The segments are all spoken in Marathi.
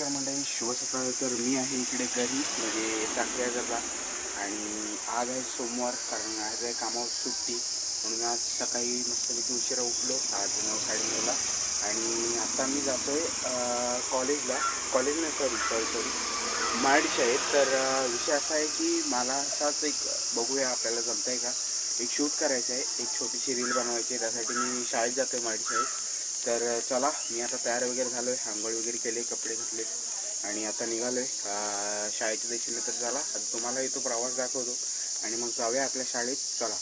सकाळ. तर मी आहे इकडे घरी म्हणजे साखऱ्यागरला आणि आज आहे सोमवार कारण आज आहे कामावर सुट्टी. म्हणून आज सकाळी मस्तपैकी उशिरा उठलो आज नऊ साडेनऊला. आणि आता मी जातो आहे कॉलेजला. कॉलेज नाही सॉरी सॉरी सॉरी माड आहे तर विषय असा आहे की मला असाच एक बघूया आपल्याला जमतं आहे का? एक शूट करायचं आहे एक छोटीशी रील बनवायची आहे त्यासाठी मी शाळेत जातो आहे माडी तर चला मी आता तयार वगैरे झालो आहे आंघोळ वगैरे केले कपडे घातले आणि आता निघालो आहे शाळेच्या दिशेने तर चला. आता तुम्हाला इथं प्रवास दाखवतो. आणि मग जाऊया आपल्या शाळेत. चला.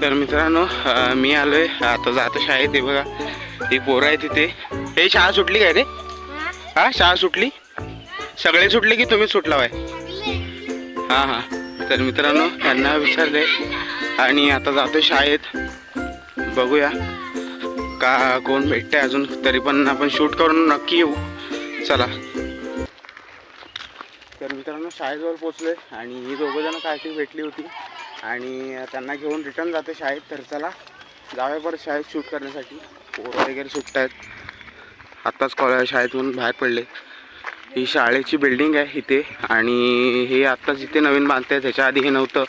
तर मित्रांनो मी आलोय. आता जातो शाळेत. हे बघा ही पोरं आहे तिथे हे शाळा सुटली काय रे? हा शाळा सुटली? सगळे सुटले की तुम्ही सुटला बाय हां हां. तर मित्रांनो त्यांना विचारले आणि आता जातो शाळेत. बघूया. का कोण भेटतंय अजून? तरी पण आपण शूट करून नक्की येऊ. चला. तर मित्रांनो शाळेजवळ पोचलोय. आणि ही दोघं जण काहीतरी भेटली होती. आणि त्यांना घेऊन रिटर्न जाते शाळेत. तर चला जाऊया परत शाळेत शूट करण्यासाठी. पोरं वगैरे सुटत आहेत आत्ताच कॉलेज शाळेतून बाहेर पडले. ही शाळेची बिल्डिंग आहे इथे आणि हे आत्ताच इथे नवीन बांधत आहे त्याच्या आधी हे नव्हतं.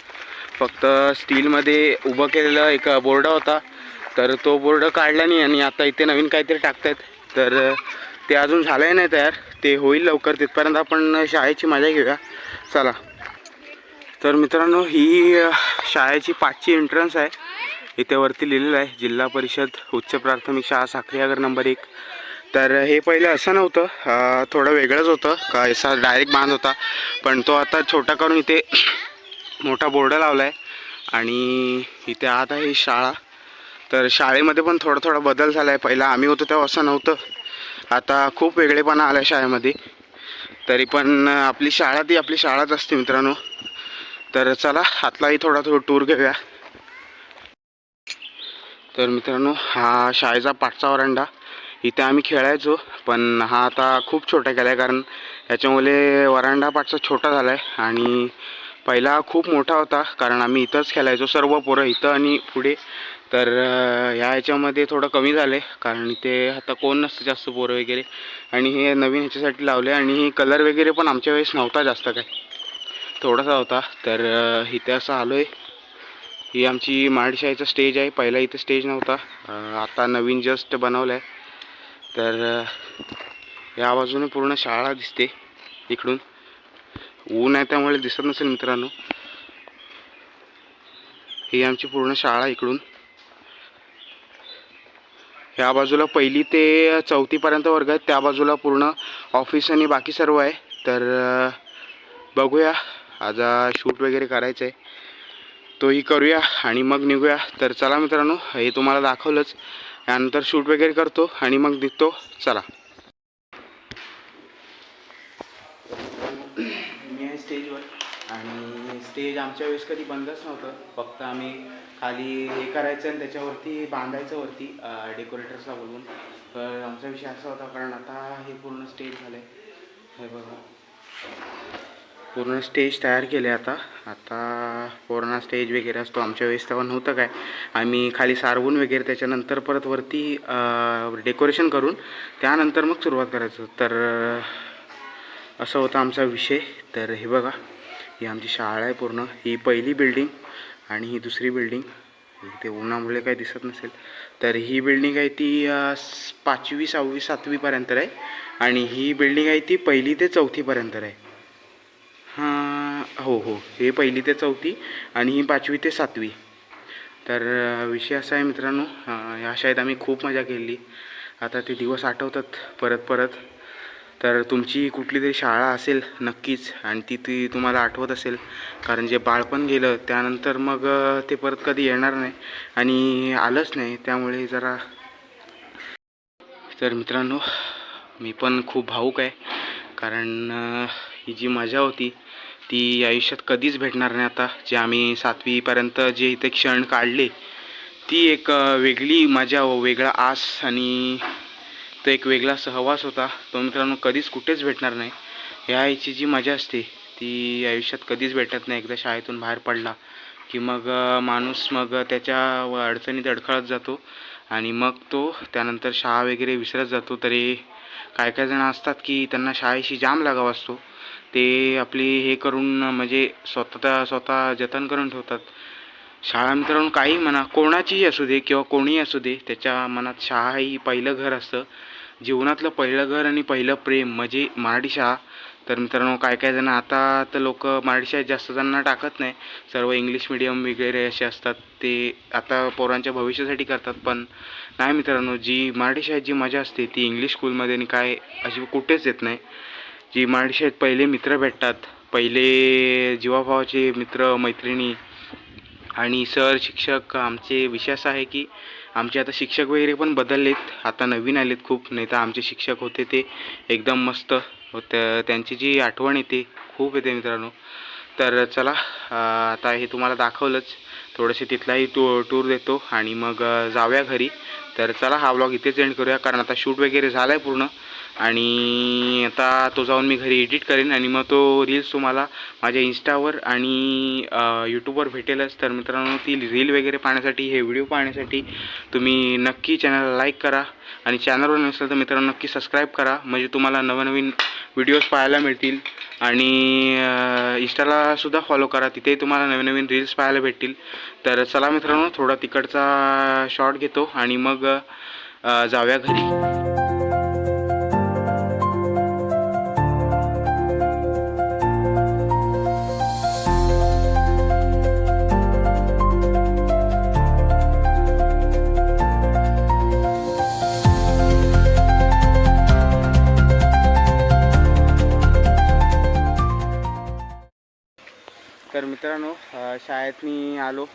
फक्त स्टीलमध्ये उभं केलेलं एक बोर्ड होता. तर तो बोर्ड काढला नाही आणि आता इथे नवीन काहीतरी टाकतायत. तर ते अजून झालंय नाही तयार. ते होईल लवकर. तिथपर्यंत आपण शाळेची मजा घेऊया. चला. तर मित्रांनो ही शाळेची पाचची एंट्रन्स आहे. इथे वरती लिहिलेलं आहे जिल्हा परिषद उच्च प्राथमिक शाळा साखरीनगर नंबर एक. तर हे पहिले असं नव्हतं थोडं वेगळंच होतं का असा डायरेक्ट बांध होता. पण तो आता छोटा करून इथे मोठा बोर्ड लावला आहे आणि इथे आत आहे ही शाळा. तर शाळेमध्ये पण थोडा थोडा बदल झाला आहे पहिला आम्ही होतो तेव्हा असं नव्हतं. आता खूप वेगळेपणा आला आहे शाळेमध्ये. तरी पण आपली शाळा ती आपली शाळाच असते मित्रांनो. तर चला आतलाही थोडा थोडा टूर घेऊया. तर मित्रांनो हा शाळेचा पाठचा वरांडा. इथे आम्ही खेळायचो पण हा आता खूप छोटा केला आहे कारण याच्यामुळे वरांडा पाठचा छोटा झाला आहे आणि पहिला खूप मोठा होता कारण आम्ही इथंच खेळायचो सर्व पोरं इथं आणि पुढे. तर ह्या ह्याच्यामध्ये थोडं कमी झालं आहे कारण इथे आता कोण नसतं जास्त पोरं वगैरे. आणि हे नवीन ह्याच्यासाठी लावले आणि कलर वगैरे पण आमच्या वेळेस नव्हता जास्त काय थोडासा होता तर इथे असं आलो आहे ही आमची माडशाहीचा स्टेज आहे पहिला इथे स्टेज नव्हता. आता नवीन जस्ट बनवलं आहे तर या बाजूने पूर्ण शाळा दिसते इकडून. ऊन आहे त्यामुळे दिसत नसेल मित्रांनो. ही आमची पूर्ण शाळा इकडून. ह्या बाजूला पहिली ते चौथीपर्यंत वर्ग आहेत त्या बाजूला पूर्ण ऑफिस आणि बाकी सर्व आहे. तर बघूया. आज शूट वगैरे करायचं आहे तोही करूया आणि मग निघूया. तर चला मित्रांनो हे तुम्हाला दाखवलंच. त्यानंतर शूट वगैरे करतो आणि मग निघतो. चला. मी आहे स्टेजवर आणि स्टेज आमच्या वेळेस कधी बंदच नव्हतं. फक्त आम्ही खाली हे करायचं आणि त्याच्यावरती बांधायचं वरती डेकोरेटर्सला बोलवून. तर आमचा विषय असा होता कारण आता हे पूर्ण स्टेज झालं आहे हे बघा. पूर्ण स्टेज तयार केले आता. आता पूर्ण स्टेज वगैरे असतो. आमच्या वेळेस तेव्हा नव्हतं काय. आम्ही खाली सारवून वगैरे त्याच्यानंतर परत वरती डेकोरेशन करून त्यानंतर मग सुरुवात करायचं. तर असा असं होता आमचा विषय. तर हे बघा ही आमची शाळा आहे पूर्ण. ही पहिली बिल्डिंग आणि ही दुसरी बिल्डिंग ते उन्हामुळे काही दिसत नसेल. तर ही बिल्डिंग आहे ती पाचवी सहावी सातवीपर्यंत आहे. आणि ही बिल्डिंग आहे ती पहिली ते चौथीपर्यंत आहे. हो हो. हे पहिली ते चौथी आणि ही पाचवी ते सातवी. तर विषय असा आहे मित्रांनो ह्या शाळेत आम्ही खूप मजा केली. आता ते दिवस आठवतात परत परत. तर तुमची कुठली तरी शाळा असेल नक्कीच आणि ती ती तुम्हाला आठवत असेल. कारण जे बाळपण गेलं त्यानंतर मग ते परत कधी येणार नाही आणि आलंच नाही. त्यामुळे जरा तर मित्रांनो मी पण खूप भाऊक आहे. कारण ही जी मजा होती ती आयुष्यात कधीच भेटणार नाही आता. जे आम्ही सातवीपर्यंत जे इथे क्षण काढले ती एक वेगळी मजा व वेगळा आस आणि तो एक वेगळा सहवास होता. तो मित्रांनो कधीच कुठेच भेटणार नाही. ह्या आईची जी मजा असते ती आयुष्यात कधीच भेटत नाही. एकदा शाळेतून बाहेर पडला की मग माणूस मग त्याच्या व अडचणीत अडखळत जातो आणि मग तो त्यानंतर शाळा वगैरे विसरत जातो. तरी काय काय जण असतात की त्यांना शाळेशी जाम लागावा असतो. ते आपली हे करून म्हणजे स्वतः स्वतः जतन करून ठेवतात. शाळा मित्रांनो काही म्हणा कोणाचीही असू दे किंवा कोणीही असू दे त्याच्या मनात शाळा ही पहिलं घर असतं. जीवनातलं पहिलं घर आणि पहिलं प्रेम म्हणजे मराठी शाळा तर मित्रांनो काय काय जण आता तर लोक मराठी शाळेत जास्त जणांना टाकत नाही. सर्व इंग्लिश मिडियम वगैरे असे असतात ते आता पोरांच्या भविष्यासाठी करतात. पण नाही मित्रांनो जी मराठी शाळेत जी मजा असते ती इंग्लिश स्कूलमध्ये आणि काय अशी कुठेच येत नाही. जी माणसे आहेत पहिले मित्र भेटतात. पहिले जीवाभावाचे मित्र मैत्रिणी आणि सर शिक्षक आमचे विशेष आहे की आमचे आता शिक्षक वगैरे पण बदललेत. आता नवीन आलेत खूप नाही तर आमचे शिक्षक होते ते एकदम मस्त. होतं त्यांची जी आठवण येते खूप येते मित्रांनो. तर चला आता हे तुम्हाला दाखवलंच. थोडंसे तिथलाही टू टूर देतो आणि मग जाऊया घरी. तर चला हा व्लॉग इथेच एंड करूया कारण आता शूट वगैरे झाला आहे पूर्ण. आणि आता तो जाऊन मी घरी एडिट करेन आणि मग तो रील्स तुम्हाला माझ्या इन्स्टावर आणि यूट्यूबवर भेटेलच. तर मित्रांनो ती रील वगैरे पाहण्यासाठी हे व्हिडिओ पाहण्यासाठी तुम्ही नक्की चॅनलला लाईक करा. आणि चॅनलवर नसेल तर मित्रांनो नक्की सबस्क्राईब करा. म्हणजे तुम्हाला नवनवीन व्हिडिओज पाहायला मिळतील. आणि इंस्टाला सुद्धा फॉलो करा. तिथेही तुम्हाला नवीन नवीन रील्स पाहायला भेटतील. तर चला मित्रांनो थोडा तिकडचा शॉर्ट घेतो आणि मग जाऊया घरी. मित्रांनो शाळेत मी आलो.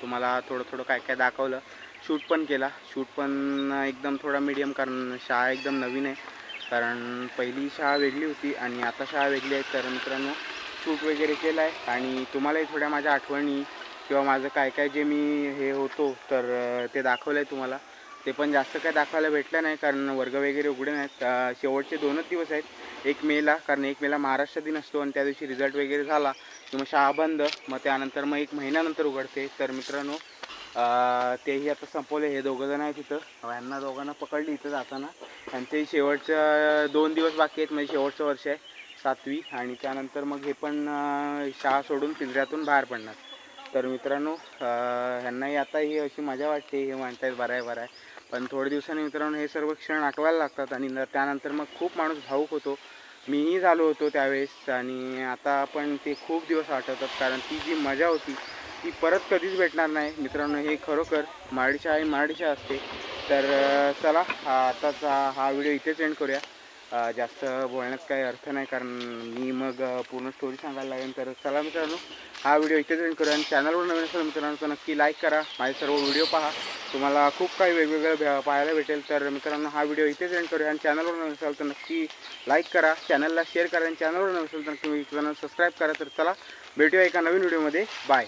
तुम्हाला थोडं थोडं काय काय दाखवलं. शूट पण केला. शूट पण एकदम थोडा मीडियम कारण शाळा एकदम नवीन आहे. कारण पहिली शाळा वेगळी होती आणि आता शाळा वेगळी आहे. तर मित्रांनो शूट वगैरे केला आहे आणि तुम्हालाही थोड्या माझ्या आठवणी किंवा माझं काय काय जे मी हे होतो तर ते दाखवलं आहे तुम्हाला. ते पण जास्त काय दाखवायला भेटलं नाही कारण वर्ग वगैरे उघडे नाहीत. शेवटचे दोनच दिवस आहेत. एक मेला कारण एक मेला महाराष्ट्र दिन असतो आणि त्या दिवशी रिझल्ट वगैरे झाला की मग शाळा बंद मग त्यानंतर मग एक महिन्यानंतर उघडते. तर मित्रांनो तेही आता संपवले हे दोघं जण आहेत तिथं यांना दोघांना पकडली इथं जाताना. आणि ते शेवटचं दोन दिवस बाकी आहेत म्हणजे शेवटचं वर्ष आहे सातवी. आणि त्यानंतर मग हे पण शाळा सोडून पिंजऱ्यातून बाहेर पडणार. तर मित्रांनो ह्यांनाही आता ही अशी मजा वाटते हे म्हणतायत बरं आहे बरं आहे. पण थोड्या दिवसांनी मित्रांनो हे सर्व क्षण आठवायला लागतात आणि न- त्यानंतर मग खूप माणूस भाऊक होतो. मीही झालो होतो त्यावेळेस आणि आता पण ते खूप दिवस आठवतात कारण ती जी मजा होती ती परत कधीच भेटणार नाही. मित्रांनो हे खरोखर मराठी आई ही असते. तर चला हा- हा व्हिडिओ इथेच एंड करूया. जास्त बोलण्यात काही अर्थ नाही कारण मी मग पूर्ण स्टोरी सांगायला लागेल तर चला मित्रांनो हा व्हिडिओ इथेच एंड करू. आणि चॅनलवर नवीन असेल मित्रांनो तर नक्की लाईक करा. माझे सर्व व्हिडिओ पहा. तुम्हाला खूप काही वेगवेगळं भे- पाहायला भेटेल. तर मित्रांनो हा व्हिडिओ इथेच एंड करूया. आणि चॅनलवर नवीन असाल तर नक्की लाईक करा. चॅनलला शेअर करा. आणि चॅनलवर नवीन असेल तर तुम्ही चॅनल सबस्क्राईब करा. तर चला भेटूया एका नवीन व्हिडिओमध्ये बाय